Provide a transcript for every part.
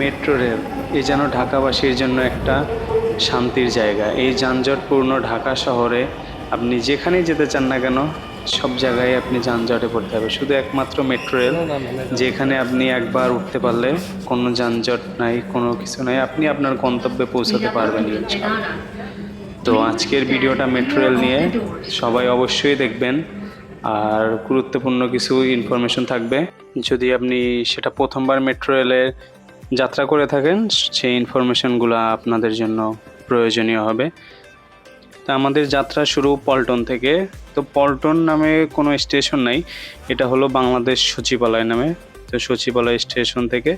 Metro rail এ যেন ঢাকাবাসীর জন্য একটা শান্তির জায়গা। এই যানজটপূর্ণ ঢাকা শহরে আপনি যেখানেই যেতে চান না কেন সব জায়গায় আপনি যানজটে পড়তে হবে। শুধু একমাত্র মেট্রো রেল যেখানে আপনি একবার উঠতে পারলে কোনো যানজট নাই কোনো কিছু নাই আপনি আপনার গন্তব্যে পৌঁছাতে পারবেন। তো আজকের ভিডিওটা মেট্রো রেল নিয়ে সবাই অবশ্যই দেখবেন। আর গুরুত্বপূর্ণ কিছু ইনফরমেশন থাকবে। যদি আপনি সেটা প্রথমবার মেট্রো রেলে যাত্রা করে থাকেন, সেই ইনফরমেশনগুলো আপনাদের জন্য প্রয়োজনীয় হবে। তা আমাদের যাত্রা শুরু পল্টন থেকে। তো পল্টন নামে কোনো স্টেশন নাই, এটা হলো বাংলাদেশ সচিবালয় নামে। তো সচিবালয় স্টেশন থেকে,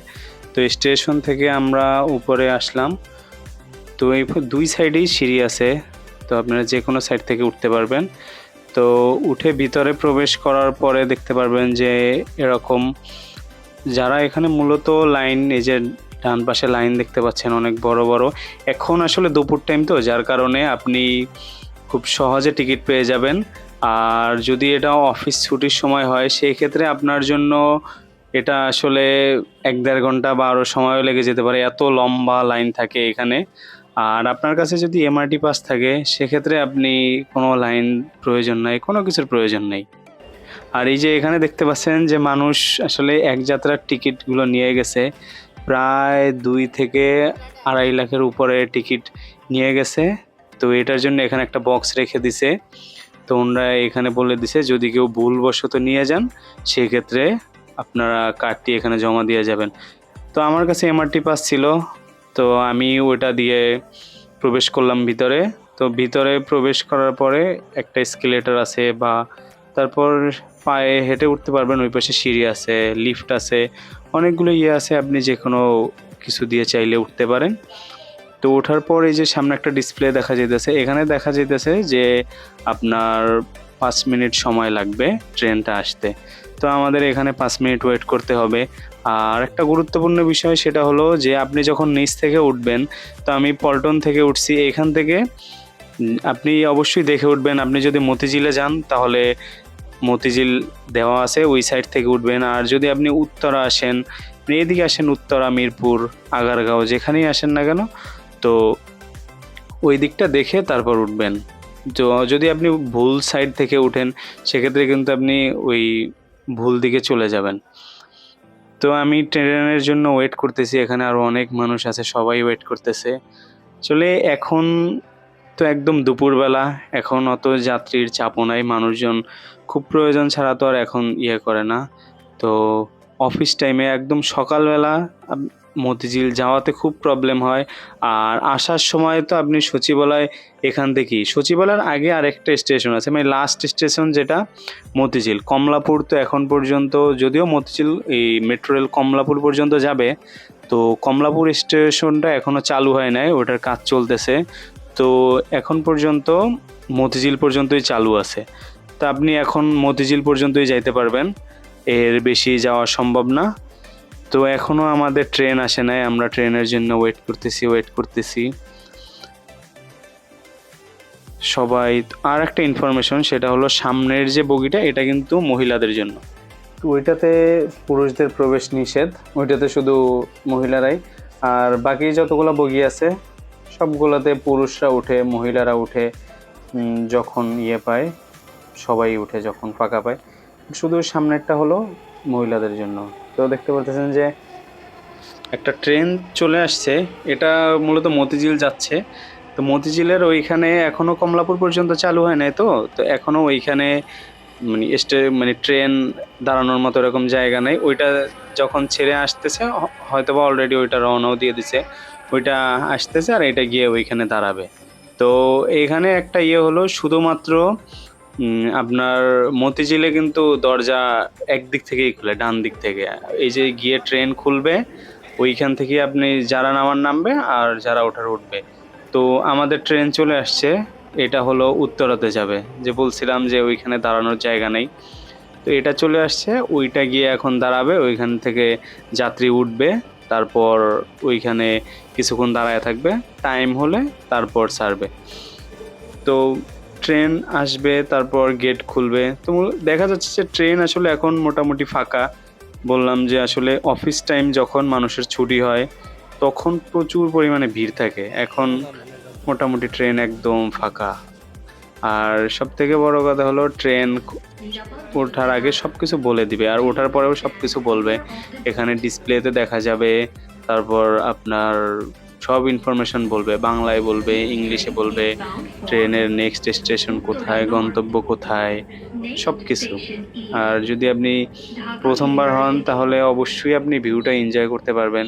তো স্টেশন থেকে আমরা উপরে আসলাম। তো এই দুই সাইডেই সিঁড়ি আছে, তো আপনারা যে কোনো সাইড থেকে উঠতে পারবেন। তো উঠে ভিতরে প্রবেশ করার পরে দেখতে পারবেন যে এরকম যারা এখানে মূলত লাইন, এই যে ডান পাশে লাইন দেখতে পাচ্ছেন অনেক বড় বড়। এখন আসলে দুপুর টাইম তো, যার কারণে আপনি খুব সহজে টিকিট পেয়ে যাবেন। আর যদি এটা অফিস ছুটির সময় হয় সেই ক্ষেত্রে আপনার জন্য এটা আসলে এক দেড় ঘণ্টা বা আরও সময়ও লেগে যেতে পারে। এত লম্বা লাইন থাকে এখানে। আর আপনার কাছে যদি এমআরটি পাস থাকে, সেক্ষেত্রে আপনি কোনো লাইন প্রয়োজন নাই, কোনো কিছুর প্রয়োজন নেই। আর এই যে এখানে দেখতে পাচ্ছেন যে মানুষ আসলে এক যাত্রার টিকিটগুলো নিয়ে গেছে। প্রায় দুই থেকে আড়াই লাখের উপরে টিকিট নিয়ে গেছে। তো এটার জন্য এখানে একটা বক্স রেখে দিছে। তো ওনারা এখানে বলে দিছে, যদি কেউ ভুলবশত নিয়ে যান, সেক্ষেত্রে আপনারা কার্ডটি এখানে জমা দিয়ে যাবেন। তো আমার কাছে এমআরটি পাস ছিল। তো আমি ওটা দিয়ে প্রবেশ করলাম ভিতরে। তো ভিতরে প্রবেশ করার পরে একটা স্কেলেটার আছে বা তারপর পায়ে হেঁটে উঠতে পারবেন, ওই পাশে সিঁড়ি আছে লিফট আছে, অনেকগুলো ইয়ে আছে, আপনি যে কোনো কিছু দিয়ে চাইলে উঠতে পারেন। তো ওঠার পর এই যে সামনে একটা ডিসপ্লে দেখা যেতেছে এখানে দেখা যেতেছে যে আপনার পাঁচ মিনিট সময় লাগবে ট্রেনটা আসতে। তো আমাদের এখানে পাঁচ মিনিট ওয়েট করতে হবে। আর একটা গুরুত্বপূর্ণ বিষয় সেটা হলো যে আপনি যখন নিচ থেকে উঠবেন, তো আমি পল্টন থেকে উঠছি, এখান থেকে আপনি অবশ্যই দেখে উঠবেন। আপনি যদি মতিঝিলে যান, তাহলে মতিঝিল দেওয়া আছে, ওই সাইড থেকে উঠবেন। আর যদি আপনি উত্তরা আসেন এদিকে আসেন উত্তরা, মিরপুর, আগারগাঁও, যেখানেই আসেন না কেন, তো ওই দিকটা দেখে তারপর উঠবেন। তো যদি আপনি ভুল সাইড থেকে উঠেন, সেক্ষেত্রে কিন্তু আপনি ওই ভুল দিকে চলে যাবেন। তো আমি ট্রেনের জন্য ওয়েট করতেছি, এখানে আরও অনেক মানুষ আছে, সবাই ওয়েট করতেছে। চলে এখন তো একদম দুপুরবেলা, এখন অত যাত্রীর চাপও নাই, মানুষজন খুব প্রয়োজন ছাড়া তো আর এখন ইয়ে করে না। তো অফিস টাইমে একদম সকালবেলা মতিঝিল যাওয়াতে খুব প্রবলেম হয়। আর আসার সময় তো আপনি সচিবালয় এখান থেকেই, সচিবালয়ের আগে আরেকটা স্টেশন আছে মানে লাস্ট স্টেশন যেটা মতিঝিল। কমলাপুর তো এখন পর্যন্ত, যদিও মতিঝিল এই মেট্রো রেল কমলাপুর পর্যন্ত যাবে, তো কমলাপুর স্টেশনটা এখনও চালু হয় নাই, ওটার কাজ চলতেছে। তো এখন পর্যন্ত মতিঝিল পর্যন্তই চালু আছে। তো আপনি এখন মতিঝিল পর্যন্তই যাইতে পারবেন। এর বেশি যাওয়া সম্ভব না। তো এখনও আমাদের ট্রেন আসে নাই। আমরা ট্রেনের জন্য ওয়েট করতেছি ওয়েট করতেছি। সবাই আর একটা ইনফরমেশন সেটা হলো সামনের যে বগিটা, এটা কিন্তু মহিলাদের জন্য। ওইটাতে পুরুষদের প্রবেশ নিষেধ। ওইটাতে শুধু মহিলারাই। আর বাকি যতগুলো বগি আছে সবগুলোতে পুরুষরা উঠে, মহিলারা উঠে যখন ইয়ে পায়, সবাই উঠে যখন ফাঁকা পায়। শুধু সামনেরটা হলো মহিলাদের জন্য। তো দেখতে পাচ্ছেন যে একটা ট্রেন চলে আসছে। এটা মূলত মতিঝিল যাচ্ছে। তো মতিঝিলের ওইখানে এখনও কমলাপুর পর্যন্ত চালু হয় নাই তো? তো এখনও ওইখানে মানে স্টে মানে ট্রেন দাঁড়ানোর মতো এরকম জায়গা নেই। ওইটা যখন ছেড়ে আসতেছে, হ- হয়তো বা অলরেডি ওইটা রওনাও দিয়ে দিছে। ওইটা আসতেছে আর এটা গিয়ে ওইখানে দাঁড়াবে। তো এইখানে একটা ইয়ে হলো শুধুমাত্র আপনার মতিঝিলে কিন্তু দরজা একদিক থেকেই খুলে ডান দিক থেকে। এই যে গিয়ে ট্রেন খুলবে, ওইখান থেকে আপনি যারা নামার নামবে আর যারা ওঠার উঠবে। তো আমাদের ট্রেন চলে আসছে, এটা হলো উত্তরাতে যাবে। যে বলছিলাম যে ওইখানে দাঁড়ানোর জায়গা নেই। তো এটা চলে আসছে, ওইটা গিয়ে এখন দাঁড়াবে, ওইখান থেকে যাত্রী উঠবে। তারপর ওইখানে কিছুক্ষণ দাঁড়ায় থাকবে টাইম হলে তারপর ছাড়বে। তো ট্রেন আসবে, তারপর গেট খুলবে। তো দেখা যাচ্ছে যে ট্রেন আসলে এখন মোটামুটি ফাঁকা। বললাম যে আসলে অফিস টাইম যখন মানুষের ছুটি হয়, তখন প্রচুর পরিমাণে ভিড় থাকে। এখন মোটামুটি ট্রেন একদম ফাঁকা। আর সব থেকে বড় কথা হলো ট্রেন ওঠার আগে সব কিছু বলে দিবে, আর ওঠার পরেও সব কিছু বলবে। এখানে ডিসপ্লেতে দেখা যাবে, তারপর আপনার সব ইনফরমেশন বলবে, বাংলায় বলবে, ইংলিশে বলবে, ট্রেনের নেক্সট স্টেশন কোথায়, গন্তব্য কোথায় সব কিছু আর যদি আপনি প্রথমবার হন, তাহলে অবশ্যই আপনি ভিউটা এনজয় করতে পারবেন।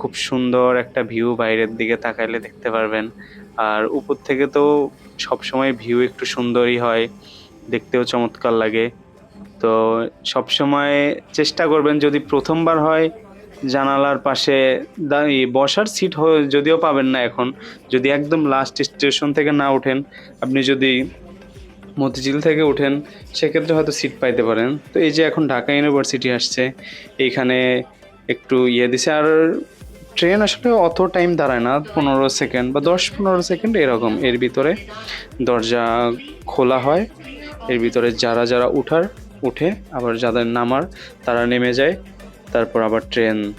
খুব সুন্দর একটা ভিউ বাইরের দিকে তাকাইলে দেখতে পারবেন। আর উপর থেকে তো সবসময় ভিউ একটু সুন্দরই হয়। দেখতেও চমৎকার লাগে। তো সবসময় চেষ্টা করবেন যদি প্রথমবার হয় জানালার পাশে দাঁড়িয়ে বসার সিট যদিও পাবেন না এখন, যদি একদম লাস্ট স্টেশন থেকে না ওঠেন, আপনি যদি মতিঝিল থেকে ওঠেন, সেক্ষেত্রে হয়তো সিট পাইতে পারেন। তো এই যে এখন ঢাকা ইউনিভার্সিটি আসছে, এইখানে একটু ইয়ে দিছে। আর ট্রেন আসলে অত টাইম দাঁড়ায় না, পনেরো সেকেন্ড বা দশ পনেরো সেকেন্ড এরকম এর ভিতরে দরজা খোলা হয়। এর ভিতরে যারা যারা উঠার, উঠে আবার যাদের নামার, তারা নেমে যায়। তারপর আবার ট্রেন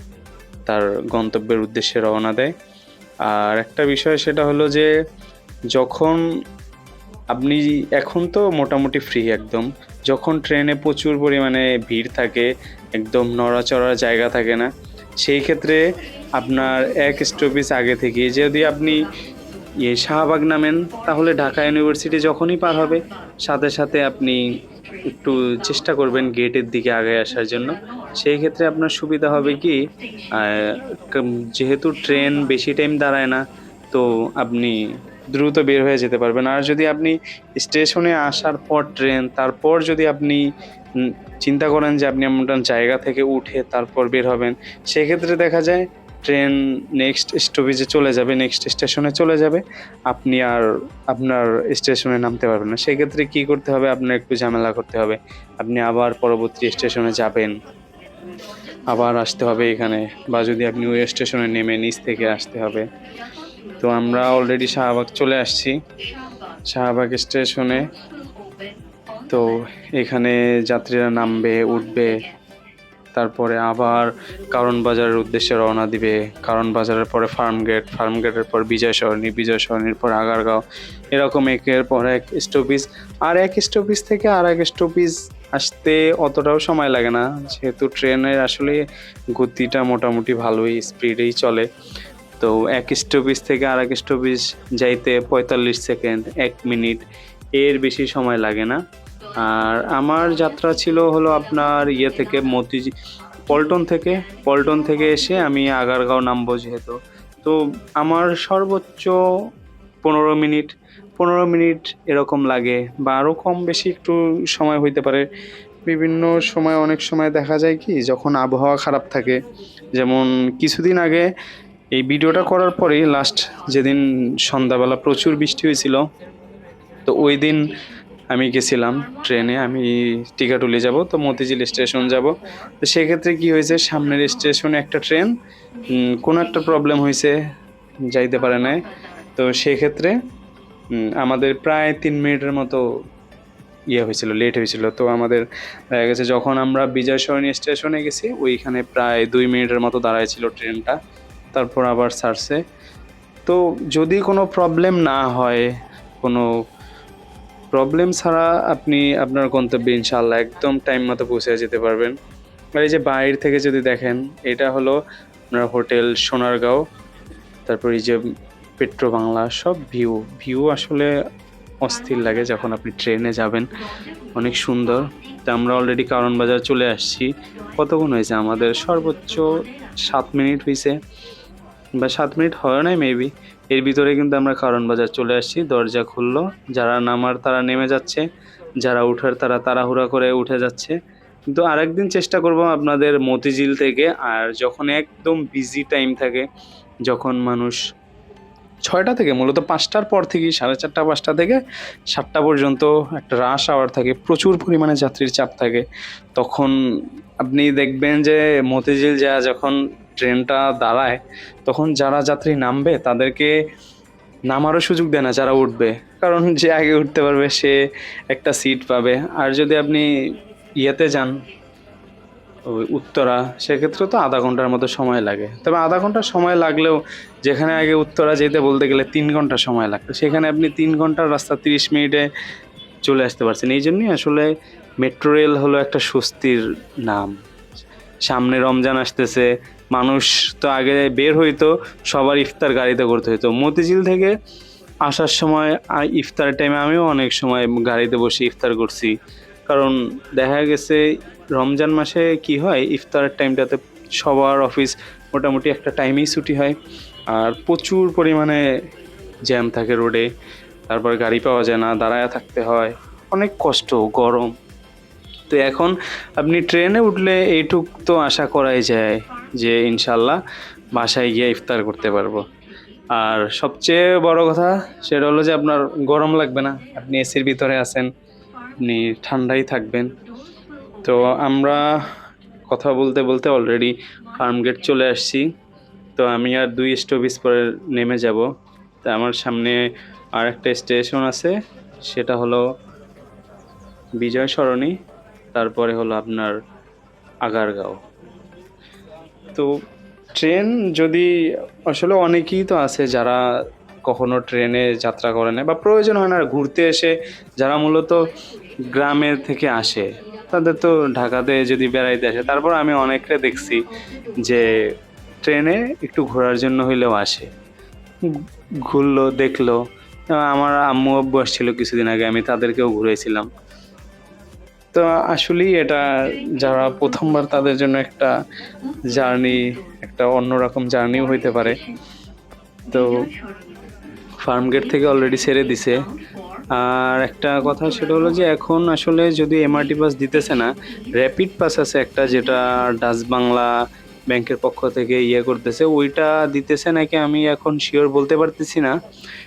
তার গন্তব্যের উদ্দেশ্যে রওনা দেয়। আর একটা বিষয় সেটা হলো যে, যখন আপনি, এখন তো মোটামুটি ফ্রি একদম। যখন ট্রেনে প্রচুর পরিমাণে ভিড় থাকে, একদম নড়াচড়ার জায়গা থাকে না, সেই ক্ষেত্রে আপনার এক স্টপেজ আগে থেকে। যদি আপনি ইয়ে শাহবাগ নামেন, তাহলে ঢাকা ইউনিভার্সিটি যখনই পার হবে, সাথে সাথে আপনি একটু চেষ্টা করবেন গেটের দিকে আগে আসার জন্য। সেই ক্ষেত্রে আপনার সুবিধা হবে কি যেহেতু ট্রেন বেশি টাইম দাঁড়ায় না, তো আপনি দ্রুত বের হয়ে যেতে পারবেন। আর যদি আপনি স্টেশনে আসার পর ট্রেন, তারপর যদি আপনি চিন্তা করেন যে আপনি এমন জায়গা থেকে উঠে তারপর বের হবেন, সেক্ষেত্রে দেখা যায় ট্রেন নেক্সট স্টপেজে চলে যাবে, নেক্সট স্টেশনে চলে যাবে। আপনি আর আপনার স্টেশনে নামতে পারবেন না। সেক্ষেত্রে কী করতে হবে? আপনার একটু ঝামেলা করতে হবে। আপনি আবার পরবর্তী স্টেশনে যাবেন। আবার আসতে হবে এখানে বা যদি আপনি ওই স্টেশনে নেমে নিচ থেকে আসতে হবে। তো আমরা অলরেডি শাহবাগ চলে আসছি। শাহবাগ স্টেশনে তো এখানে যাত্রীরা নামবে, উঠবে। তারপরে আবার কারণ বাজারের উদ্দেশ্যে রওনা দিবে। কারণ বাজারের পরে ফার্ম গেট, ফার্ম গেটের পর বিজয় সরণি, বিজয় সরণির পর আগারগাঁও। এরকম একের পর এক স্টপিস আর এক স্টপিজ থেকে আর এক স্টপিজ আসতে অতটাও সময় লাগে না। যেহেতু ট্রেনের আসলে গতিটা মোটামুটি ভালোই স্পিডেই চলে। তো এক স্টপিস থেকে আর এক স্টপিজ যাইতে পঁয়তাল্লিশ সেকেন্ড, এক মিনিট। এর বেশি সময় লাগে না। আর আমার যাত্রা ছিল হলো আপনার ইয়ে থেকে মতি পল্টন থেকে পল্টন থেকে এসে আমি আগারগাঁও নামবো যেহেতু। তো আমার সর্বোচ্চ পনেরো মিনিট পনেরো মিনিট এরকম লাগে বা আরও কম বেশি একটু সময় হইতে পারে। বিভিন্ন সময়, অনেক সময় দেখা যায় কি, যখন আবহাওয়া খারাপ থাকে, যেমন কিছুদিন আগে এই ভিডিওটা করার পরেই লাস্ট যেদিন সন্ধ্যাবেলা প্রচুর বৃষ্টি হয়েছিল, তো ওই দিন আমি গেছিলাম ট্রেনে, আমি টিকাটুলি যাব, তো মতিঝিল স্টেশন যাব। তো সেক্ষেত্রে কি হয়েছে, সামনের স্টেশনে একটা ট্রেন কোনো একটা প্রবলেম হয়েছে, যাইতে পারে নাই। তো সেক্ষেত্রে আমাদের প্রায় তিন মিনিটের মতো ইয়ে হয়েছিল লেট হয়েছিল। তো আমাদের দেখা গেছে, যখন আমরা বিজয় সরণী স্টেশনে গেছি, ওইখানে প্রায় দুই মিনিটের মতো দাঁড়াইছিল ট্রেনটা, তারপর আবার ছাড়ছে। তো যদি কোনো প্রবলেম না হয়, কোনো প্রবলেম ছাড়া আপনি আপনার গন্তব্যে ইনশাল্লাহ একদম টাইম মতো পৌঁছে যেতে পারবেন। আর এই যে বাইরে থেকে যদি দেখেন, এটা হলো আপনার হোটেল সোনারগাঁও, তারপর এই যে পেট্রো বাংলা, সব ভিউ ভিউ আসলে অস্থির লাগে যখন আপনি ট্রেনে যাবেন। অনেক সুন্দর। তা আমরা অলরেডি কারণ বাজার চলে আসছি। কতক্ষণ হয়েছে আমাদের? সর্বোচ্চ সাত মিনিট হয়েছে। বা সাত মিনিট হয় নাই মেবি এর ভিতরে কিন্তু আমরা কারণ বাজার চলে আসছি, দরজা খুললো। যারা নামার তারা নেমে যাচ্ছে, যারা উঠার তারা তাড়াহুড়া করে উঠে যাচ্ছে। কিন্তু আরেকদিন চেষ্টা করব আপনাদের মতিঝিল থেকে, আর যখন একদম বিজি টাইম থাকে, যখন মানুষ ছয়টা থেকে, মূলত পাঁচটার পর থেকে, সাড়ে চারটা, পাঁচটা থেকে, সাতটা পর্যন্ত একটা রাশ আওয়ার থাকে, প্রচুর পরিমাণে যাত্রীর চাপ থাকে। তখন আপনি দেখবেন যে মতিঝিল যা যখন ট্রেনটা দাঁড়ায়, তখন যারা যাত্রী নামবে তাদেরকে নামারও সুযোগ দেয় না যারা উঠবে। কারণ যে আগে উঠতে পারবে সে একটা সিট পাবে। আর যদি আপনি ইয়েতে যান, ওই উত্তরা, সেক্ষেত্রে তো আধা ঘণ্টার মতো সময় লাগে। তবে আধা ঘণ্টা সময় লাগলেও যেখানে আগে উত্তরা যেতে বলতে গেলে তিন ঘণ্টা সময় লাগতো। সেখানে আপনি তিন ঘণ্টার রাস্তা তিরিশ মিনিটে চলে আসতে পারছেন। এই জন্যই আসলে মেট্রো রেল হলো একটা স্বস্তির নাম। সামনে রমজান আসতেছে মানুষ তো আগে বের হইতো, সবার ইফতার গাড়িতে করতে হইতো। মতিঝিল থেকে আসার সময় ইফতার টাইমে আমিও অনেক সময় গাড়িতে বসে ইফতার করছি। কারণ দেখা গেছে, রমজান মাসে কি হয় ইফতারের টাইমটাতে সবার অফিস মোটামুটি একটা টাইমেই ছুটি হয়। আর প্রচুর পরিমাণে জ্যাম থাকে রোডে তারপর গাড়ি পাওয়া যায় না, দাঁড়ায় থাকতে হয়। অনেক কষ্ট, গরম। তো এখন আপনি ট্রেনে উঠলে এইটুক তো আশা করাই যায়। যে ইনশাল্লাহ বাসায় গিয়ে ইফতার করতে পারব। আর সবচেয়ে বড় কথা সেটা হলো যে আপনার গরম লাগবে না, আপনি এসির ভিতরে আছেন, আপনি ঠান্ডাই থাকবেন। তো আমরা কথা বলতে বলতে অলরেডি ফার্ম গেট চলে আসছি। তো আমি আর দুই স্টপিস পরে নেমে যাব। তা আমার সামনে আর একটা স্টেশন আছে, সেটা হলো বিজয় সরণি তারপরে হলো আপনার আগারগাঁও। তো ট্রেন যদি, আসলে অনেকেই তো আছে যারা কখনো ট্রেনে যাত্রা করে না বা প্রয়োজন হয় না ঘুরতে এসে যারা মূলত গ্রামের থেকে আসে, তাদের তো ঢাকাতে যদি বেড়াইতে আসে, তারপর আমি অনেকটা দেখছি যে ট্রেনে একটু ঘোরার জন্য হইলেও আসে। ঘুরলো, দেখল, আমার আম্মু আব্বু আসছিল কিছুদিন আগে আমি তাদেরকেও ঘুরেছিলাম তো আসলেই এটা যারা প্রথমবার তাদের জন্য একটা জার্নি, একটা অন্যরকম জার্নিও হইতে পারে। তো ফার্ম গেট থেকে অলরেডি ছেড়ে দিছে। আর একটা কথা সেটা হলো যে এখন আসলে যদি এমআরটি পাস দিতেছে না র্যাপিড পাস আছে একটা যেটা ডাচ বাংলা ব্যাংকের পক্ষ থেকে ইয়ে করতেছে। ওইটা দিতেছে নাকি আমি এখন শিওর বলতে পারতেছি না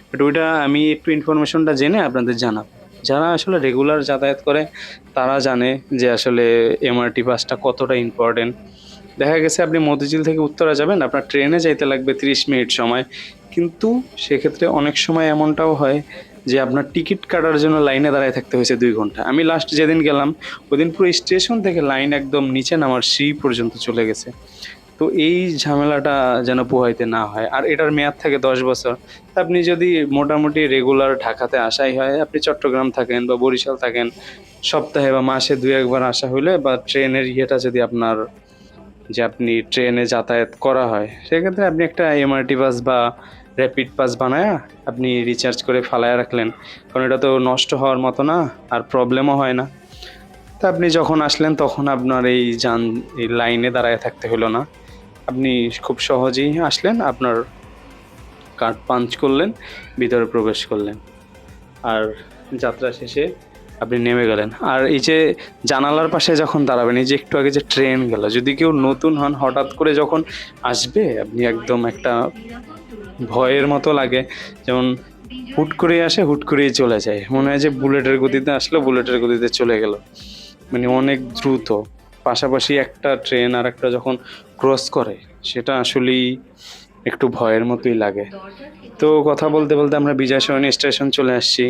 বাট ওইটা আমি একটু ইনফরমেশনটা জেনে আপনাদের জানাব। যারা আসলে রেগুলার যাতায়াত করে, তারা জানে যে আসলে এমআরটি পাসটা কতটা ইম্পর্টেন্ট দেখা গেছে আপনি মতিঝিল থেকে উত্তরা যাবেন, আপনার ট্রেনে যাইতে লাগবে তিরিশ মিনিট সময়। কিন্তু সেক্ষেত্রে অনেক সময় এমনটাও হয় যে আপনার টিকিট কাটার জন্য লাইনে দাঁড়ায় থাকতে হয়েছে দুই ঘণ্টা। আমি লাস্ট যেদিন গেলাম, ওদিন পুরো স্টেশন থেকে লাইন একদম নিচে নামার সি পর্যন্ত চলে গেছে। তো এই ঝামেলাটা যেন পোহাইতে না হয়। আর এটার মেয়াদ থাকে দশ বছর। আপনি যদি মোটামুটি রেগুলার ঢাকাতে আসাই হয়, আপনি চট্টগ্রাম থাকেন বা বরিশাল থাকেন, সপ্তাহে বা মাসে দুই একবার আসা হইলে বা ট্রেনের ইয়েটা যদি আপনার, যে আপনি ট্রেনে যাতায়াত করা হয়, সেক্ষেত্রে আপনি একটা এমআরটি বাস বা র্যাপিড পাস বানায় আপনি রিচার্জ করে ফালায় রাখলেন। কারণ এটা তো নষ্ট হওয়ার মতো না, আর প্রবলেমও হয় না। তা আপনি যখন আসলেন, তখন আপনার এই যান, এই লাইনে দাঁড়ায় থাকতে হলো না। আপনি খুব সহজেই আসলেন, আপনার কার্ড পাঞ্চ করলেন, ভিতরে প্রবেশ করলেন। আর যাত্রা শেষে আপনি নেমে গেলেন। আর এই যে জানালার পাশে যখন দাঁড়াবেন, এই যে একটু আগে যে ট্রেন গেল, যদি কেউ নতুন হন, হঠাৎ করে যখন আসবে, আপনি একদম একটা ভয়ের মতো লাগে, যেমন হুট করে আসে, হুট করেই চলে যায়। মনে হয় যে বুলেটের গতিতে আসলো, বুলেটের গতিতে চলে গেল। মানে অনেক দ্রুত। পাশাপাশি একটা ট্রেন আর একটা যখন ক্রস করে, সেটা আসলেই একটু ভয়ের মতোই লাগে। তো কথা বলতে বলতে আমরা বিজয় সরণী স্টেশন চলে আসছি।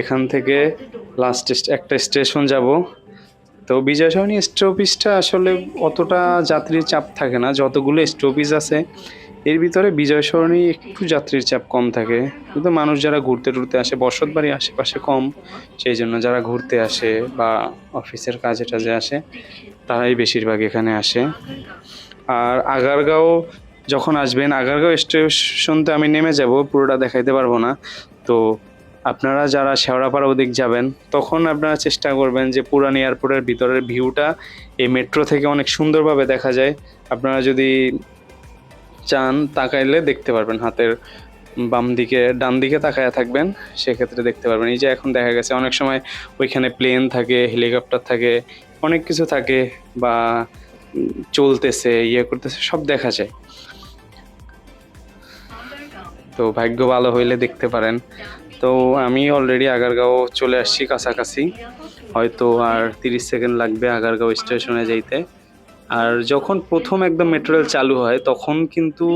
এখান থেকে লাস্ট একটা স্টেশন যাব। তো বিজয় সরণী স্টপিসটা আসলে অতটা যাত্রীর চাপ থাকে না, যতগুলো স্টপিস আছে এর ভিতরে বিজয় সরণী একটু যাত্রীর চাপ কম থাকে। কিন্তু মানুষ যারা ঘুরতে টুরতে আসে, বসত বাড়ি আশেপাশে কম। সেই জন্য যারা ঘুরতে আসে বা অফিসের কাজে টাজে আসে, তারাই বেশিরভাগ এখানে আসে। আর আগারগাঁও যখন আসবেন, আগারগাঁও স্টেশনতে আমি নেমে যাব, পুরোটা দেখাইতে পারব না। তো আপনারা যারা শেওড়াপাড়া ওদিক যাবেন, তখন আপনারা চেষ্টা করবেন যে পুরান এয়ারপোর্টের ভিতরের ভিউটা এই মেট্রো থেকে অনেক সুন্দরভাবে দেখা যায়। আপনারা যদি চান তাকাইলে দেখতে পারবেন, হাতের বাম দিকে, ডান দিকে তাকায় থাকবেন, সেক্ষেত্রে দেখতে পারবেন। এই যে এখন দেখা গেছে, অনেক সময় ওইখানে প্লেন থাকে হেলিকপ্টার থাকে, অনেক কিছু থাকে বা চলতেছে ইয়ে করতেছে, সব দেখা যায়। তো ভাগ্য ভালো হইলে দেখতে পারেন। তো আমি অলরেডি আগারগাঁও চলে আসছি কাছাকাছি। হয়তো আর তিরিশ সেকেন্ড লাগবে আগারগাঁও স্টেশনে যাইতে। আর যখন প্রথম একদম মেট্রো রেল চালু হয়, তখন কিন্তু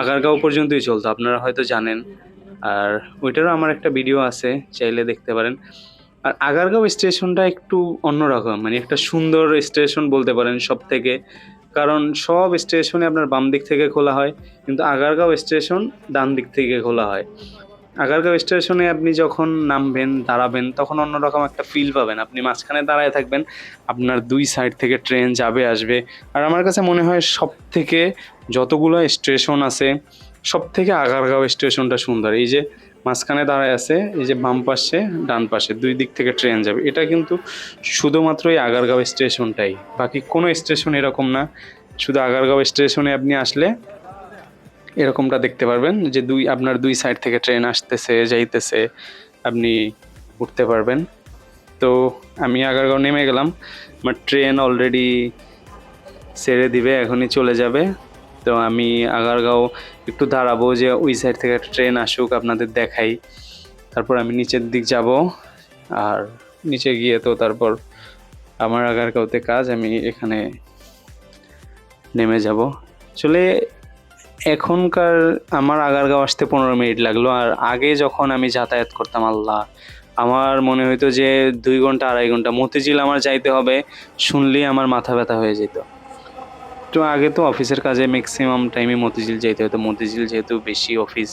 আগারগাঁও পর্যন্তই চলতো, আপনারা হয়তো জানেন। আর ওইটারও আমার একটা ভিডিও আছে, চাইলে দেখতে পারেন। আর আগারগাঁও স্টেশনটা একটু অন্যরকম মানে একটা সুন্দর স্টেশন বলতে পারেন সব থেকে কারণ সব স্টেশনে আপনার বাম দিক থেকে খোলা হয়, কিন্তু আগারগাঁও স্টেশন ডান দিক থেকে খোলা হয়। আগারগাঁও স্টেশনে আপনি যখন নামবেন, দাঁড়াবেন, তখন অন্যরকম একটা ফিল পাবেন। আপনি মাঝখানে দাঁড়ায় থাকবেন, আপনার দুই সাইড থেকে ট্রেন যাবে, আসবে। আর আমার কাছে মনে হয় সব থেকে যতগুলো স্টেশন আছে সব থেকে আগারগাঁও স্টেশনটা সুন্দর। এই যে মাঝখানে দাঁড়ায় আছে, এই যে বাম পাশে, ডান পাশে, দুই দিক থেকে ট্রেন যাবে। এটা কিন্তু শুধুমাত্র এই আগারগাঁও স্টেশনটাই। বাকি কোনো স্টেশন এরকম না। শুধু আগারগাঁও স্টেশনে আপনি আসলে এরকমটা দেখতে পারবেন যে দুই, আপনার দুই সাইড থেকে ট্রেন আসতেছে, যাইতেছে, আপনি উঠতে পারবেন। তো আমি আগারগাঁও নেমে গেলাম আমার ট্রেন অলরেডি ছেড়ে দিবে, এখনই চলে যাবে। তো আমি আগারগাঁও একটু দাঁড়াবো যে ওই সাইড থেকে একটা ট্রেন আসুক, আপনাদের দেখাই। তারপর আমি নিচের দিক যাব, আর নিচে গিয়ে তো তারপর আমার আগারগাঁওতে কাজ, আমি এখানে নেমে যাব। আসলে এখনকার আমার আগারগাঁও আসতে পনেরো মিনিট লাগল, আর আগে যখন আমি যাতায়াত করতাম, আল্লাহ। আমার মনে হইতো যে দুই ঘণ্টা, আড়াই ঘণ্টা। মতিঝিল আমার যাইতে হবে, শুনলেই আমার মাথা ব্যথা হয়ে যেত। তো আগে তো অফিসের কাজে ম্যাক্সিমাম টাইমে মতিঝিল যেতে হতো। মতিঝিল যেহেতু বেশি অফিস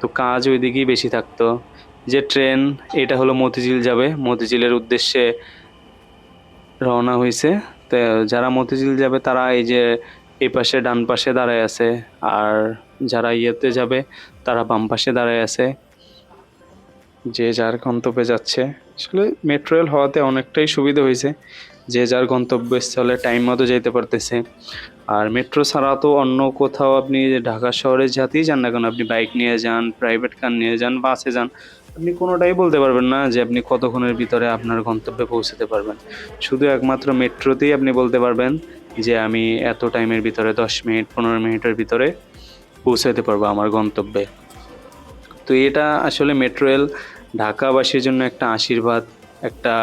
তো কাজ ওই দিকেই বেশি থাকতো। যে ট্রেন, এটা হলো মতিঝিল যাবে। মতিঝিলের উদ্দেশ্যে রওনা হয়েছে তো, যারা মতিঝিল যাবে, তারা এই যে এই পাশে ডান পাশে দাঁড়ায় আছে। আর যারা ইয়েতে যাবে, তারা বাম পাশে দাঁড়ায় আছে। যে যার গন্তব্যে যাচ্ছে। আসলে মেট্রো রেল হওয়াতে অনেকটাই সুবিধা হয়েছে। যে যার গন্তব্যস্থলে টাইম মতো যেতে পারতেছে। আর মেট্রো ছাড়া তো অন্য কোথাও আপনি ঢাকা শহরে যাতেই যান না কেন? আপনি বাইক নিয়ে যান প্রাইভেট কার নিয়ে যান বাসে যান। আপনি কোনোটাই বলতে পারবেন না যে আপনি কতক্ষণের ভিতরে আপনার গন্তব্যে পৌঁছাতে পারবেন। শুধু একমাত্র মেট্রোতেই আপনি বলতে পারবেন যে আমি এত টাইমের ভিতরে, দশ মিনিট, পনেরো মিনিটের ভিতরে পৌঁছাতে পারব আমার গন্তব্যে। তো এটা আসলে মেট্রো রেল ঢাকাবাসীর জন্য একটা আশীর্বাদ, একটা,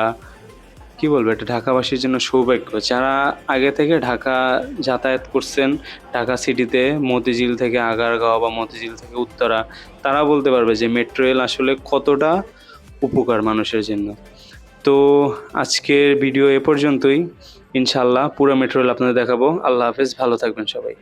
কি বলব, এটা ঢাকাবাসীর জন্য সৌভাগ্য। যারা আগে থেকে ঢাকা যাতায়াত করছেন, ঢাকা সিটিতে, মতিঝিল থেকে আগারগাঁও বা মতিঝিল থেকে উত্তরা, তারা বলতে পারবে যে মেট্রো রেল আসলে কতটা উপকার মানুষের জন্য। তো আজকের ভিডিও এ পর্যন্তই। ইনশাল্লাহ পুরো মেটেরিয়াল আপনাদের দেখাবো। আল্লাহ হাফেজ ভালো থাকবেন সবাই।